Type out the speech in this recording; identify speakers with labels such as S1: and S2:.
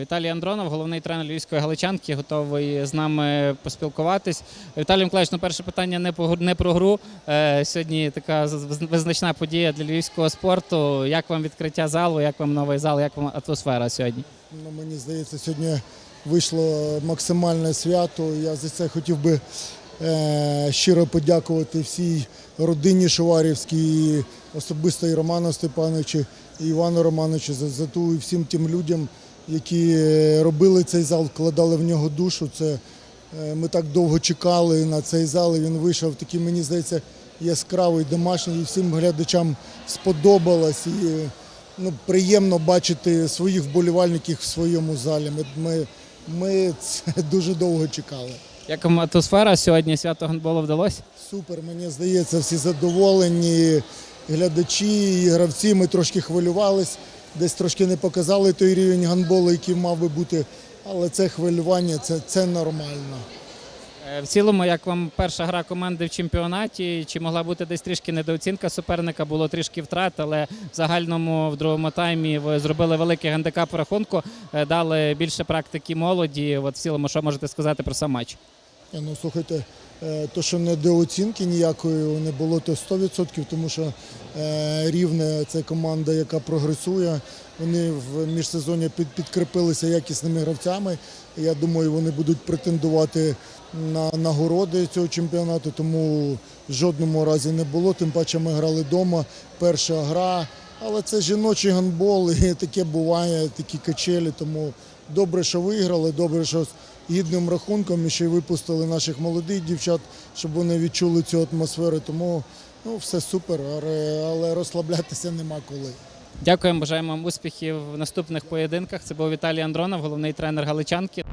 S1: Віталій Андронов, головний тренер Львівської галичанки, готовий з нами поспілкуватись. Віталій Миколаївич, ну перше питання не по не про гру. Е, сьогодні така визначна подія для львівського спорту. Як вам відкриття залу? Як вам новий зал? Як вам атмосфера сьогодні?
S2: Ну, мені здається, сьогодні вийшло максимальне свято. Я за це хотів би е, щиро подякувати всій родині Шуварівській, особисто і Роману Степановичу, і Івану Романовичу за, за ту і всім тим людям, які е, робили цей зал, вкладали в нього душу. Це е, ми так довго чекали на цей зал, і він вийшов такий, мені здається, яскравий, домашній, і всім глядачам сподобалось. І, ну, приємно бачити своїх вболівальників в своєму залі. Ми, ми, ми це дуже довго чекали.
S1: Як вам атмосфера сьогодні? Свято гандболу вдалося?
S2: Супер, мені здається, всі задоволені. Глядачі, і гравці. Ми трошки хвилювались, десь трошки не показали той рівень гандболу, який мав би бути. Але це хвилювання, це, це нормально.
S1: Е, В цілому, як вам перша гра команди в чемпіонаті? Чи могла бути десь трішки недооцінка суперника? Було трішки втрат, але в загальному в другому таймі ви зробили великий гандикап в рахунку, е, дали більше практики молоді. От в цілому, що можете сказати про сам матч?
S2: Е, Ну, слухайте, то, що недооцінки ніякої не було, то 100%, тому що е, рівне це команда, яка прогресує. Вони в міжсезонні під, підкріпилися якісними гравцями. Я думаю, вони будуть претендувати на нагороди цього чемпіонату, тому в жодному разі не було. Тим паче ми грали вдома, перша гра. Але це жіночий гандбол, і таке буває, такі качелі. Тому добре, що виграли, добре, що гідним рахунком і ще й випустили наших молодих дівчат, щоб вони відчули цю атмосферу. Тому ну, все супер, але, розслаблятися нема коли.
S1: Дякуємо, бажаємо вам успіхів в наступних поєдинках. Це був Віталій Андронов, головний тренер Галичанки.